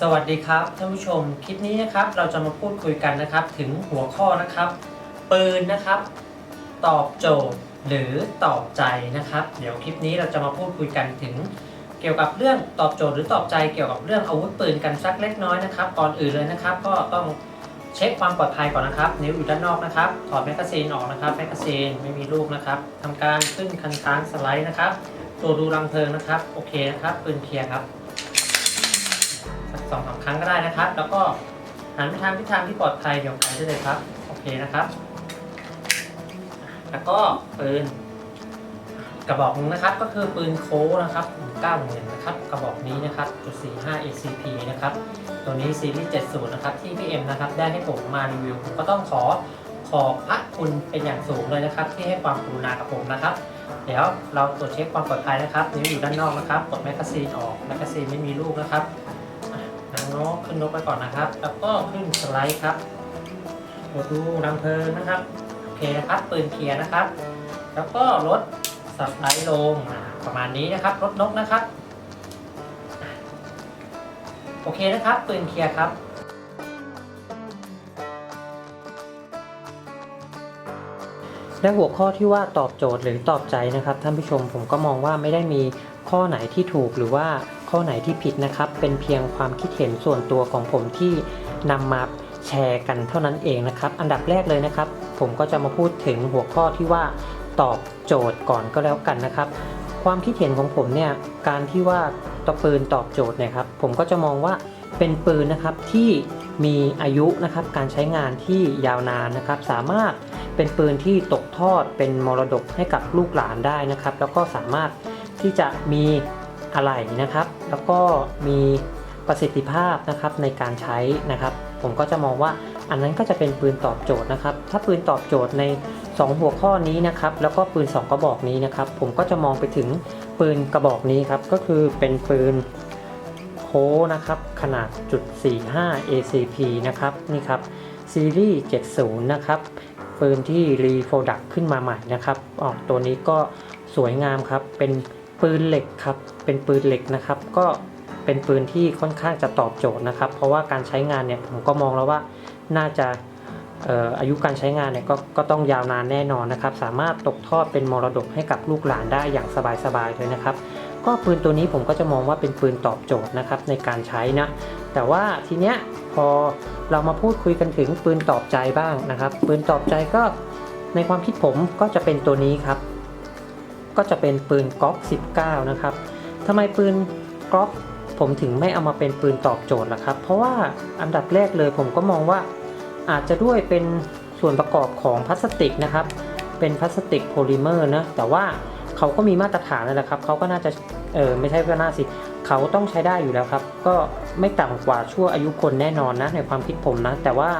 สวัสดีครับท่านผู้ชมคลิปนี้นะครับเราจะมาพูดคุยกันนะครับ ถึงหัวข้อนะครับ ปืนนะครับ ตอบโจทย์หรือตอบใจนะครับ เดี๋ยวคลิปนี้เราจะมาพูดคุยกันถึง เกี่ยวกับเรื่องตอบโจทย์หรือตอบใจเกี่ยวกับเรื่องอาวุธปืนกันสักเล็กน้อยนะครับก่อนอื่นเลยนะครับ ก็ต้องเช็คความปลอดภัยก่อนนะครับ นิ้วอยู่ด้านนอกนะครับถอดแมกกาซีนออกนะครับแมกกาซีนไม่มีลูกนะครับทำการขึ้นคันค้างสไลด์นะครับ ตัวดูรังเพลิงนะครับโอเคนะครับปืนเคลียร์ครับ องสามครั้งก็ได้นะครับ แล้วก็หันไปทางทิศทางที่ปลอดภัยเดี๋ยวไปได้เลยครับ โอเคนะครับ แล้วก็ปืนกระบอกนึงนะครับ ก็คือปืนโค้นะครับ9หมื่นนะครับ กระบอกนี้นะครับจุด45 ACP นะครับ ตัวนี้ซีรีส์70 นะครับ ที่พี่เอ็มนะครับ ได้ให้ผมมารีวิว ผมก็ต้องขอขอบพระคุณเป็นอย่างสูงเลยนะครับ ที่ให้ความกรุณากับผมนะครับ เดี๋ยวเราตรวจเช็คความปลอดภัยนะครับนิ้วอยู่ด้านนอกนะครับกดแมกกาซีนออกแมกกาซีนไม่มีลูกนะครับ นกขึ้นนกไปก่อนนะครับ แล้วก็ขึ้นสไลด์ครับกดดูรังเพลิงนะครับโอเคนะครับปืนเคลียร์นะครับ แล้วก็ลดสไลด์ลงประมาณนี้นะครับลดนกนะครับโอเคนะครับปืนเคลียร์ครับและหัวข้อที่ว่าตอบโจทย์หรือตอบใจนะครับท่านผู้ชมผมก็มองว่าไม่ได้มีข้อไหนที่ถูกหรือว่า ข้อไหนที่ผิดนะครับ เป็นเพียงความคิดเห็นส่วนตัวของผมที่นำมาแชร์กันเท่านั้นเองนะครับ อันดับแรกเลยนะครับ ผมก็จะมาพูดถึงหัวข้อที่ว่าตอบโจทย์ก่อนก็แล้วกันนะครับ ความคิดเห็นของผมเนี่ยการที่ว่าตอปืนตอบโจทย์เนี่ยครับผมก็จะมองว่าเป็นปืนนะครับที่มีอายุนะครับการใช้งานที่ยาวนานนะครับ สามารถเป็นปืนที่ตกทอดเป็นมรดกให้กับลูกหลานได้นะครับ แล้วก็สามารถที่จะมี อะไหล่นะครับ แล้วก็มีประสิทธิภาพนะครับในการใช้นะครับ ผมก็จะมองว่าอันนั้นก็จะเป็นปืนตอบโจทย์นะครับ ถ้าปืนตอบโจทย์ใน 2 หัวข้อนี้นะครับ แล้วก็ปืน 2 กระบอกนี้นะครับ ผมก็จะมองไปถึงปืนกระบอกนี้ครับ ก็คือเป็นปืนโค้นะครับ ขนาดจุด45 ACP นะครับ นี่ครับ ซีรีส์ 70 นะครับ ปืนที่รีโฟดักขึ้นมาใหม่นะครับ ออกตัวนี้ก็สวยงามครับ เป็น ปืนเหล็กครับ เป็นปืนเหล็กนะครับ ก็เป็นปืนที่ค่อนข้างจะตอบโจทย์นะครับ เพราะว่าการใช้งานเนี่ยผมก็มองแล้วว่าน่าจะอายุการใช้งานเนี่ยก็ก็ต้องยาวนานแน่นอนนะครับ สามารถตกทอดเป็นมรดกให้กับลูกหลานได้อย่างสบายๆเลยนะครับ ก็ปืนตัวนี้ผมก็จะมองว่าเป็นปืนตอบโจทย์นะครับในการใช้นะแต่ว่าทีเนี้ยพอเรามาพูดคุยกันถึงปืนตอบใจบ้างนะครับ ปืนตอบใจก็ในความคิดผมก็จะเป็นตัวนี้ครับ ก็จะเป็นปืนก๊อก 19 นะครับทำไมปืนก๊อกผมถึงไม่เอามาเป็นปืนตอบโจทย์ล่ะครับ เพราะว่าอันดับแรกเลยผมก็มองว่าอาจจะด้วยเป็นส่วนประกอบของพลาสติกนะครับ เป็นพลาสติกโพลิเมอร์นะ แต่ว่าเขาก็มีมาตรฐานนั่นแหละครับ เขาก็น่าจะ เออไม่ใช่ก็น่าสิ เขาต้องใช้ได้อยู่แล้วครับ ก็ไม่ต่ำกว่าชั่วอายุคนแน่นอนนะ ในความคิดผมนะ แต่ว่า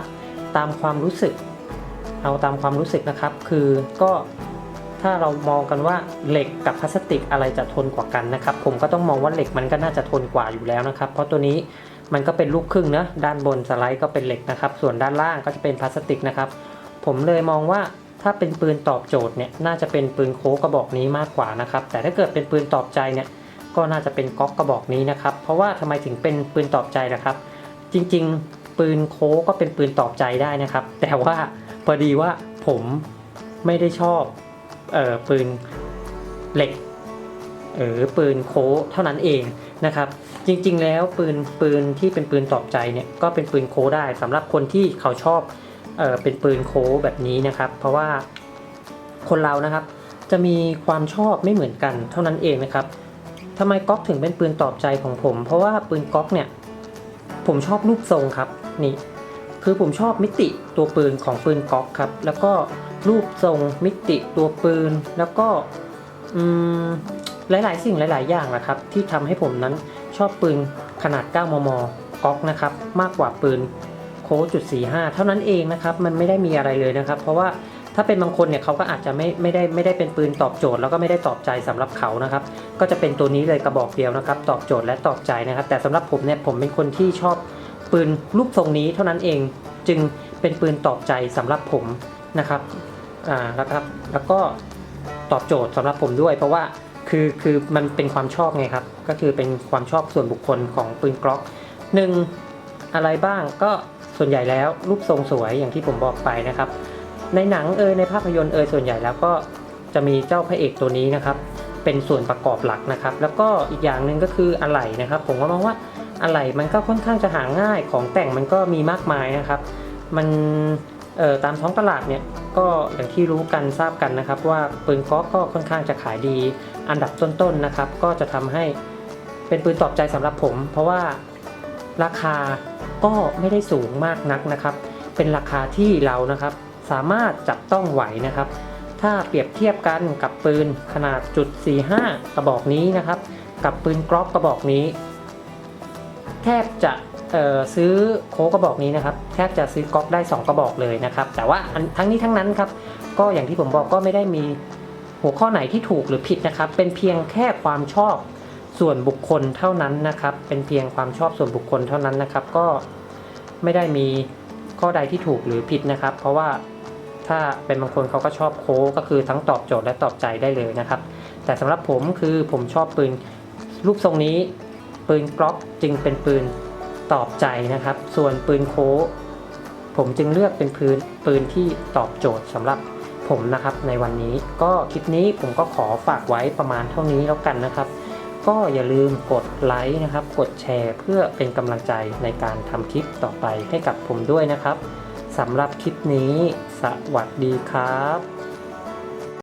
ตามความรู้สึก เอาตามความรู้สึกนะครับ คือก็ ถ้าเรามองกันว่าเหล็กกับพลาสติกอะไรจะทนกว่ากันนะครับ ผมก็ต้องมองว่าเหล็กมันก็น่าจะทนกว่าอยู่แล้วนะครับ เพราะตัวนี้มันก็เป็นลูกครึ่งนะด้านบนสไลด์ก็เป็นเหล็กนะครับ ส่วนด้านล่างก็จะเป็นพลาสติกนะครับ ผมเลยมองว่าถ้าเป็นปืนตอบโจทย์เนี่ยน่าจะเป็นปืนโค้กกระบอกนี้มากกว่านะครับ แต่ถ้าเกิดเป็นปืนตอบใจเนี่ยก็น่าจะเป็นก๊อกกระบอกนี้นะครับ เพราะว่าทำไมถึงเป็นปืนตอบใจล่ะครับ จริงๆ ปืนโค้กก็เป็นปืนตอบใจได้นะครับ แต่ว่าพอดีว่าผมไม่ได้ชอบ ปืนเหล็กหรือปืนโค้เท่านั้นเองนะครับ จริงๆ แล้วปืนปืนที่เป็นปืนตอบใจเนี่ยก็เป็นปืนโค้ได้สำหรับคนที่เขาชอบเออเป็นปืนโค้แบบนี้นะครับ เพราะว่าคนเรานะครับ จะมีความชอบไม่เหมือนกันเท่านั้นเองนะครับทำไมก๊อกถึงเป็นปืนตอบใจของผม เพราะว่าปืนก๊อกเนี่ยผมชอบรูปทรงครับนี่คือผมชอบมิติตัวปืนของปืนก๊อกครับ แล้วก็ รูปทรงมิติตัวปืน แล้วก็หลายๆ สิ่งหลาย ๆ อย่างนะครับ ที่ทำให้ผมนั้นชอบปืนขนาด 9 มมก๊อกนะครับ มากกว่าปืนโค้จุด45 เท่านั้นเองนะครับ มันไม่ได้มีอะไรเลยนะครับ เพราะว่าถ้าเป็นบางคนเนี่ยเขาก็อาจจะไม่ไม่ได้ไม่ได้เป็นปืนตอบโจทย์แล้วก็ไม่ได้ตอบใจสำหรับเขานะครับ ก็จะเป็นตัวนี้เลยกระบอกเดียวนะครับ ตอบโจทย์และตอบใจนะครับ แต่สำหรับผมเนี่ยผมเป็นคนที่ชอบปืนรูปทรงนี้เท่านั้นเอง จึงเป็นปืนตอบใจสำหรับผมนะครับ อ่าแล้วครับ แล้วก็ตอบโจทย์สำหรับผมด้วย เพราะว่าคือคือมันเป็นความชอบไงครับ ก็คือเป็นความชอบส่วนบุคคลของปืนกล็อกหนึ่งอะไรบ้างก็ส่วนใหญ่แล้วรูปทรงสวยอย่างที่ผมบอกไปนะครับ ในหนังเอยในภาพยนตร์เอยส่วนใหญ่แล้วก็จะมีเจ้าพระเอกตัวนี้นะครับ เป็นส่วนประกอบหลักนะครับ แล้วก็อีกอย่างหนึ่งก็คืออะไหล่นะครับ ผมก็มองว่าอะไหล่มันก็ค่อนข้างจะหาง่ายของแต่งมันก็มีมากมายนะครับ มันเอ่อตามท้องตลาดเนี่ย ก็อย่างที่รู้กันทราบกันนะครับ ว่าปืนก๊อกก็ค่อนข้างจะขายดี อันดับต้นๆนะครับ ก็จะทำให้เป็นปืนตอบใจสำหรับผม เพราะว่าราคาก็ไม่ได้สูงมากนักนะครับ เป็นราคาที่เรานะครับ สามารถจับต้องไหวนะครับ ถ้าเปรียบเทียบกันกับปืนขนาดจุด45 กระบอกนี้นะครับ กับปืนกรอกกระบอกนี้ แทบจะ ซื้อโค้กกระบอกนี้นะครับแทบจะซื้อก๊อกได้ 2 กระบอกเลยนะครับ แต่ว่าทั้งนี้ทั้งนั้นครับก็อย่างที่ผมบอกก็ไม่ได้มีหัวข้อไหนที่ถูกหรือผิดนะครับ เป็นเพียงแค่ความชอบส่วนบุคคลเท่านั้นนะครับ เป็นเพียงความชอบส่วนบุคคลเท่านั้นนะครับ ก็ไม่ได้มีข้อใดที่ถูกหรือผิดนะครับ เพราะว่าถ้าเป็นบางคนเขาก็ชอบโค้ก็คือทั้งตอบโจทย์และตอบใจได้เลยนะครับ แต่สำหรับผมคือผมชอบปืนรูปทรงนี้ ปืนกล็อกจึงเป็นปืน ตอบใจนะครับ ส่วนปืนโค้ผมจึงเลือกเป็นปืนปืนที่ตอบโจทย์สำหรับผมนะครับในวันนี้ก็คลิปนี้ผมก็ขอฝากไว้ประมาณเท่านี้แล้วกันนะครับ ก็อย่าลืมกดไลค์นะครับ กดแชร์เพื่อเป็นกำลังใจในการทำคลิปต่อไปให้กับผมด้วยนะครับสำหรับคลิปนี้ สวัสดีครับ